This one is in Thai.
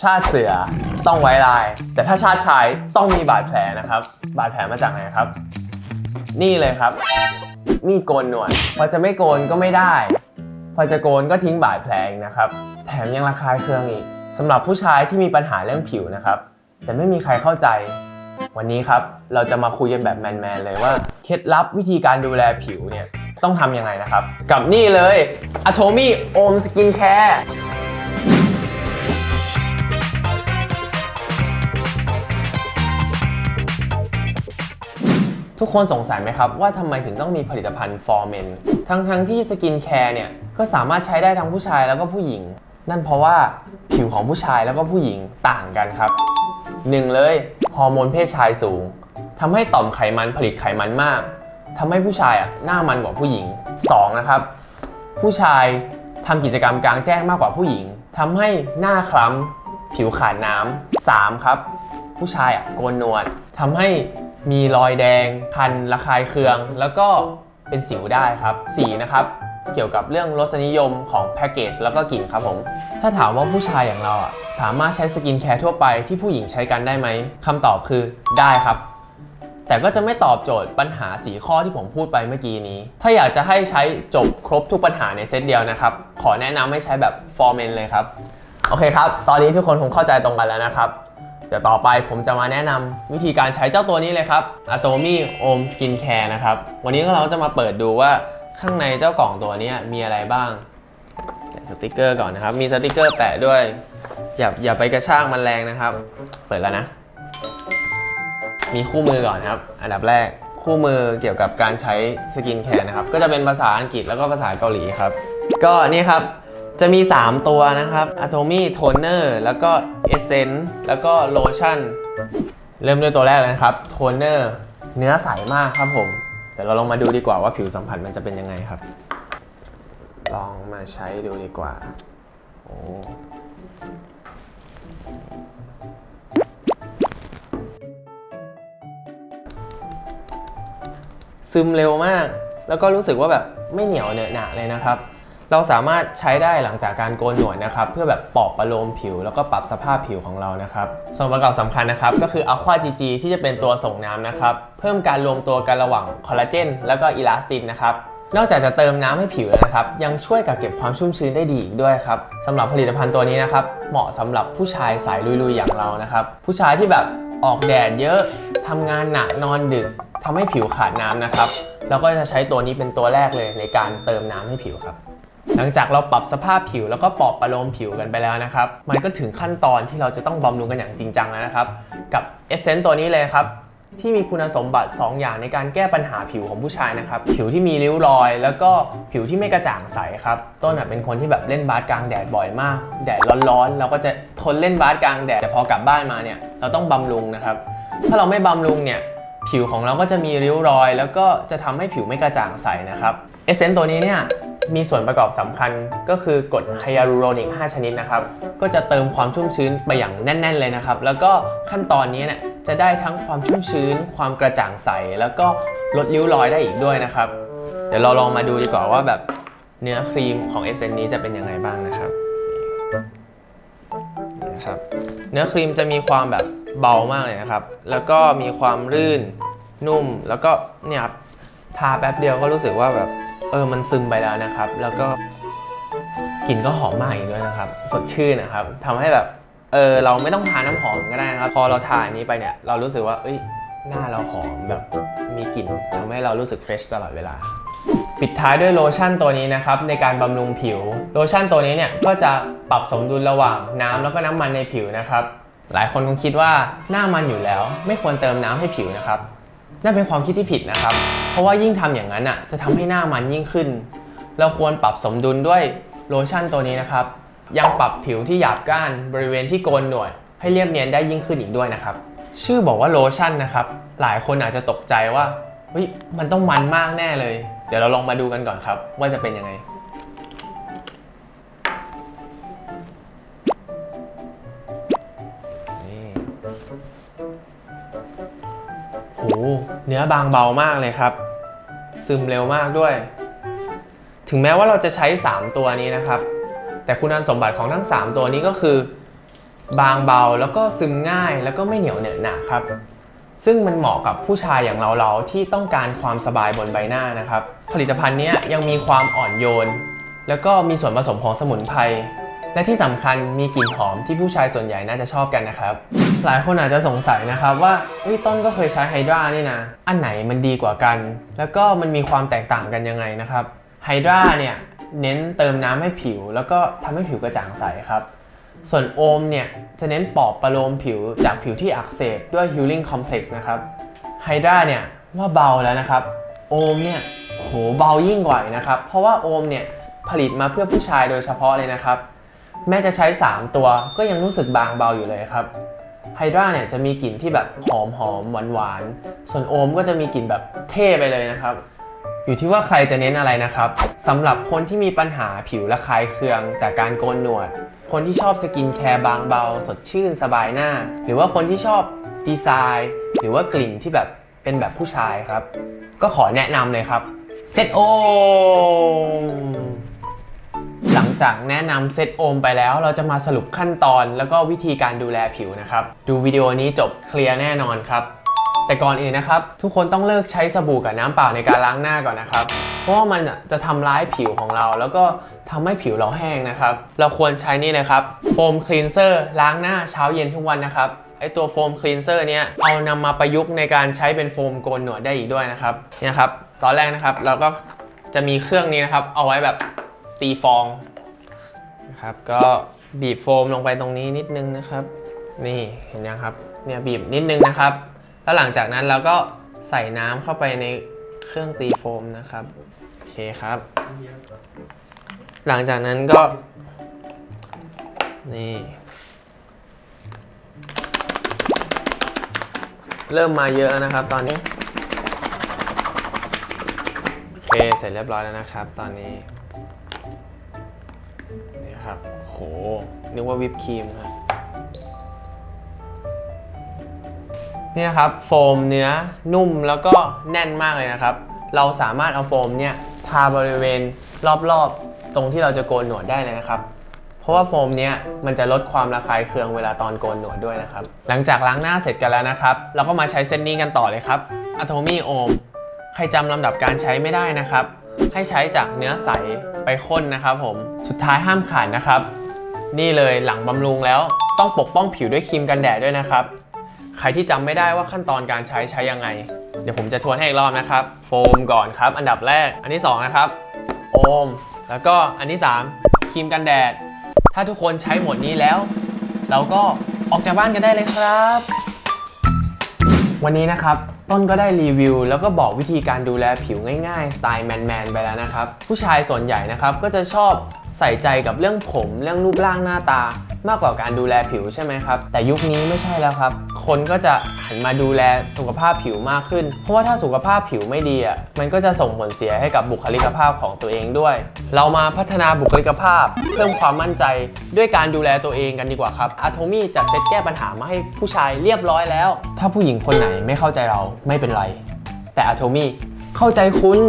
ชาติเสือต้องไว้ลาย แต่ถ้าชาติชายต้องมีบาดแผลนะครับ บาดแผลมาจากไหนครับ นี่เลยครับ มีดโกนหนวดพอจะไม่โกนก็ไม่ได้ พอจะโกนก็ทิ้งบาดแผลอีกนะครับ แถมยังระคายเคืองอีกสำหรับผู้ชายที่มีปัญหาเรื่องผิวนะครับ แต่ไม่มีใครเข้าใจ วันนี้ครับเราจะมาคุยกันแบบแมนๆเลยว่าเคล็ดลับวิธีการดูแลผิวเนี่ยต้องทำยังไงนะครับ กับนี่เลย Atomy Om Skin Care ทุกคนสงสัยไหมครับว่าทำไมถึงต้องมีผลิตภัณฑ์ For Men ทั้งๆที่สกินแคร์เนี่ยก็สามารถใช้ได้ทั้งผู้ชายแล้วก็ผู้หญิง นั่นเพราะว่าผิวของผู้ชายแล้วก็ผู้หญิงต่างกันครับหนึ่งเลยฮอร์โมนเพศชายสูงทำให้ต่อมไขมันผลิตไขมันมากทำให้ผู้ชายอะหน้ามันกว่าผู้หญิงสองนะครับผู้ชายทำกิจกรรมกลางแจ้งมากกว่าผู้หญิงทำให้หน้าคล้ำผิวขาดน้ำสามครับผู้ชายอะโกนหนวดทำให้ มีรอยแดง คันระคายเคือง แล้วก็เป็นสิวได้ครับ สีนะครับ เกี่ยวกับเรื่องรสนิยมของแพคเกจแล้วก็กลิ่นครับผม ถ้าถามว่าผู้ชายอย่างเราอะสามารถใช้สกินแคร์ทั่วไปที่ผู้หญิงใช้กันได้ไหมคำตอบคือได้ครับ แต่ก็จะไม่ตอบโจทย์ปัญหา4ข้อที่ผมพูดไปเมื่อกี้นี้ ถ้าอยากจะให้ใช้จบครบทุกปัญหาในเซตเดียวนะครับ ขอแนะนำให้ใช้แบบฟอร์เมนเลยครับ โอเคครับ ตอนนี้ทุกคนคงเข้าใจตรงกันแล้วนะครับ เดี๋ยวต่อไปผมจะมาแนะนำวิธีการใช้เจ้าตัวนี้เลยครับ Atomy Om Skin Care นะครับ วันนี้เราจะมาเปิดดูว่าข้างในเจ้ากล่องตัวนี้มีอะไรบ้างแกะสติกเกอร์ก่อนนะครับ มีสติกเกอร์แปะด้วย อย่าอย่าไปกระชากมันแรงนะครับ เปิดแล้วนะ มีคู่มือก่อนครับ อันดับแรกคู่มือเกี่ยวกับการใช้สกินแคร์นะครับ ก็จะเป็นภาษาอังกฤษแล้วก็ภาษาเกาหลีครับ ก็นี่ครับ จะมี 3 ตัวนะครับ Atomy Toner แล้วก็ Essence แล้วก็ Lotion เริ่มด้วยตัวแรกเลยนะครับ Toner เนื้อใสมากครับผม เดี๋ยวเราลองมาดูดีกว่าว่าผิวสัมผัสมันจะเป็นยังไงครับ ลองมาใช้ดูดีกว่า โอ้ซึมเร็วมาก แล้วก็รู้สึกว่าแบบไม่เหนียวเหนอะหนะเลยนะครับ เราสามารถใช้ได้หลังจากการโกนหนวดนะครับ เพื่อแบบปอบประโลมผิว แล้วก็ปรับสภาพผิวของเรานะครับ ส่วนประกอบสำคัญนะครับ ก็คือ Aqua GG ที่จะเป็นตัวส่งน้ำนะครับ เพิ่มการรวมตัวกันระหว่างคอลลาเจนแล้วก็อิลาสตินนะครับนอกจากจะเติมน้ำให้ผิวแล้วนะครับ ยังช่วยกับเก็บความชุ่มชื้นได้ดีอีกด้วยครับสำหรับผลิตภัณฑ์ตัวนี้นะครับ เหมาะสำหรับผู้ชายสายลุยๆอย่างเรานะครับ ผู้ชายที่แบบออกแดดเยอะทำงานหนักนอนดึกทำให้ผิวขาดน้ำนะครับ เราก็จะใช้ตัวนี้เป็นตัวแรกเลยในการเติมน้ำให้ผิวครับ หลังจากเราปรับสภาพผิวแล้วก็ปอบประโลมผิวกันไปแล้วนะครับ มันก็ถึงขั้นตอนที่เราจะต้องบำรุงกันอย่างจริงจังแล้วนะครับ กับเอเซนต์ตัวนี้เลยครับที่มีคุณสมบัติ 2 อย่างในการแก้ปัญหาผิวของผู้ชายนะครับ ผิวที่มีริ้วรอย แล้วก็ผิวที่ไม่กระจ่างใสครับ ต้นเป็นคนที่แบบเล่นบาสกลางแดดบ่อยมาก แดดร้อนๆเราก็จะทนเล่นบาสกลางแดดแต่พอกลับบ้านมาเนี่ยเราต้องบำรุงนะครับ ถ้าเราไม่บำรุงเนี่ยผิวของเราก็จะมีริ้วรอย แล้วก็จะทำให้ผิวไม่กระจ่างใสนะครับเอเซนต์ตัวนี้เนี่ย มีส่วนประกอบสำคัญก็คือกรดไฮยาลูโรนิก 5 ชนิดนะครับ ก็จะเติมความชุ่มชื้นไปอย่างแน่น ๆ เลยนะครับ แล้วก็ขั้นตอนนี้เนี่ยจะได้ทั้งความชุ่มชื้น ความกระจ่างใส แล้วก็ลดริ้วรอยได้อีกด้วยนะครับ เดี๋ยวเราลองมาดูดีกว่าว่าแบบเนื้อครีมของเอเซนต์นี้จะเป็นยังไงบ้างนะครับนะครับเนื้อครีมจะมีความแบบเบามากเลยนะครับ แล้วก็มีความรื่นนุ่ม แล้วก็เนี่ยครับทาแป๊บเดียวก็รู้สึกว่าแบบ เออมันซึมไปแล้วนะครับ แล้วก็กลิ่นก็หอมมากอีกด้วยนะครับ สดชื่นนะครับทำให้แบบเออเราไม่ต้องทาน้ำหอมก็ได้นะครับ พอเราทาอันนี้ไปเนี่ยเรารู้สึกว่า เอ้ยหน้าเราหอมแบบมีกลิ่นทำให้เรารู้สึกเฟรชตลอดเวลา ปิดท้ายด้วยโลชั่นตัวนี้นะครับในการบำรุงผิว โลชั่นตัวนี้เนี่ยก็จะปรับสมดุลระหว่างน้ำแล้วก็น้ำมันในผิวนะครับ หลายคนคงคิดว่าหน้ามันอยู่แล้ว ไม่ควรเติมน้ำให้ผิวนะครับ นั่นเป็นความคิดที่ผิดนะครับ เพราะว่ายิ่งทำอย่างนั้นอะจะทำให้หน้ามันยิ่งขึ้น เราควรปรับสมดุลด้วยโลชั่นตัวนี้นะครับ ยังปรับผิวที่หยาบก้านบริเวณที่โกนหนวด ให้เรียบเนียนได้ยิ่งขึ้นอีกด้วยนะครับ ชื่อบอกว่าโลชั่นนะครับ หลายคนอาจจะตกใจว่าเฮ้ยมันต้องมันมากแน่เลย เดี๋ยวเราลองมาดูกันก่อนครับ ว่าจะเป็นยังไง เนื้อบางเบามากเลยครับ ซึมเร็วมากด้วย ถึงแม้ว่าเราจะใช้ 3 ตัวนี้นะครับ แต่คุณสมบัติของทั้ง 3 ตัวนี้ก็คือ บางเบาแล้วก็ซึมง่ายแล้วก็ไม่เหนียวเหนอะหนะครับ ซึ่งมันเหมาะกับผู้ชายอย่างเราๆที่ต้องการความสบายบนใบหน้านะครับ ผลิตภัณฑ์นี้ยังมีความอ่อนโยน แล้วก็มีส่วนผสมของสมุนไพรและที่สำคัญมีกลิ่นหอมที่ผู้ชายส่วนใหญ่น่าจะชอบกันนะครับ หลายคนอาจจะสงสัยนะครับว่าเฮ้ยต้นก็เคยใช้ไฮดรานี่นะอันไหนมันดีกว่ากัน แล้วก็มันมีความแตกต่างกันยังไงนะครับไฮดราเนี่ยเน้นเติมน้ำให้ผิว แล้วก็ทำให้ผิวกระจ่างใสครับ ส่วนโอมเนี่ยจะเน้นปลอบประโลมผิวจากผิวที่อักเสบด้วย healing complex นะครับไฮดราเนี่ยว่าเบาแล้วนะครับ โอมเนี่ยโหเบายิ่งกว่านะครับ เพราะว่าโอมเนี่ยผลิตมาเพื่อผู้ชายโดยเฉพาะเลยนะครับ แม้จะใช้ 3 ตัวก็ยังรู้สึกบางเบาอยู่เลยครับ ไฮดราเนี่ยจะมีกลิ่นที่แบบหอมหอมหวานหวานส่วนโอมก็จะมีกลิ่นแบบเท่ไปเลยนะครับ อยู่ที่ว่าใครจะเน้นอะไรนะครับสำหรับคนที่มีปัญหาผิวระคายเคืองจากการโกนหนวด คนที่ชอบสกินแคร์บางเบา สดชื่นสบายหน้า หรือว่าคนที่ชอบดีไซน์ หรือว่ากลิ่นที่แบบเป็นแบบผู้ชายครับ ก็ขอแนะนำเลยครับเซตโอม หลังจากแนะนำเซตโอมไปแล้ว เราจะมาสรุปขั้นตอนแล้วก็วิธีการดูแลผิวนะครับ ดูวิดีโอนี้จบเคลียร์แน่นอนครับ แต่ก่อนอื่นนะครับ ทุกคนต้องเลิกใช้สบู่กับน้ำเปล่าในการล้างหน้าก่อนนะครับ เพราะว่ามันจะทำร้ายผิวของเรา แล้วก็ทำให้ผิวเราแห้งนะครับ เราควรใช้นี่เลยครับโฟมคลีนเซอร์ล้างหน้าเช้าเย็นทุกวันนะครับไอตัวโฟมคลีนเซอร์เนี้ยเอานำมาประยุกต์ในการใช้เป็นโฟมโกนหนวดได้อีกด้วยนะครับเนี่ยครับตอนแรกนะครับเราก็จะมีเครื่องนี้นะครับ เอาไว้แบบตีฟอง นะครับ ก็บีบโฟมลงไปตรงนี้นิดนึงนะครับ นี่เห็นยังครับ เนี่ยบีบนิดนึงนะครับ แล้วหลังจากนั้นเราก็ใส่น้ำเข้าไปในเครื่องตีโฟมนะครับ โอเคครับ หลังจากนั้นก็ นี่ เริ่มมาเยอะแล้วนะครับตอนนี้ โอเค เสร็จเรียบร้อยแล้วนะครับ ตอนนี้ ครับ โห นึกว่าวิปครีมครับนี่นะครับโฟมเนื้อนุ่มแล้วก็แน่นมากเลยนะครับ เราสามารถเอาโฟมเนี่ยทาบริเวณรอบๆ ตรงที่เราจะโกนหนวดได้เลยนะครับ เพราะว่าโฟมเนี้ยมันจะลดความระคายเคืองเวลาตอนโกนหนวดด้วยนะครับ หลังจากล้างหน้าเสร็จกันแล้วนะครับ เราก็มาใช้เส้นนี้กันต่อเลยครับ Atomy Om ใครจำลำดับการใช้ไม่ได้นะครับ ให้ใช้จากเนื้อใสไปข้นนะครับผม สุดท้ายห้ามขาดนะครับ นี่เลยหลังบำรุงแล้วต้องปกป้องผิวด้วยครีมกันแดดด้วยนะครับ ใครที่จำไม่ได้ว่าขั้นตอนการใช้ใช้ยังไง เดี๋ยวผมจะทวนให้อีกรอบนะครับ โฟมก่อนครับ อันดับแรก อันที่สองนะครับ โอม แล้วก็อันที่สามครีมกันแดด ถ้าทุกคนใช้หมดนี้แล้ว เราก็ออกจากบ้านกันได้เลยครับ วันนี้นะครับ ต้นก็ได้รีวิว แล้วก็บอกวิธีการดูแลผิวง่ายๆ สไตล์แมนๆไปแล้วนะครับ ผู้ชายส่วนใหญ่นะครับก็จะชอบ ใส่ใจกับเรื่องผมเรื่องรูปร่างหน้าตา มากกว่าการดูแลผิวใช่ไหมครับ แต่ยุคนี้ไม่ใช่แล้วครับ คนก็จะหันมาดูแลสุขภาพผิวมากขึ้น เพราะว่าถ้าสุขภาพผิวไม่ดีอะมันก็จะส่งผลเสียให้กับบุคลิกภาพของตัวเองด้วย เรามาพัฒนาบุคลิกภาพ เพิ่มความมั่นใจด้วยการดูแลตัวเองกันดีกว่าครับอะโทมี่จัดเซตแก้ปัญหามาให้ผู้ชายเรียบร้อยแล้ว ถ้าผู้หญิงคนไหนไม่เข้าใจเราไม่เป็นไร แต่อะโทมี่เข้าใจคุณ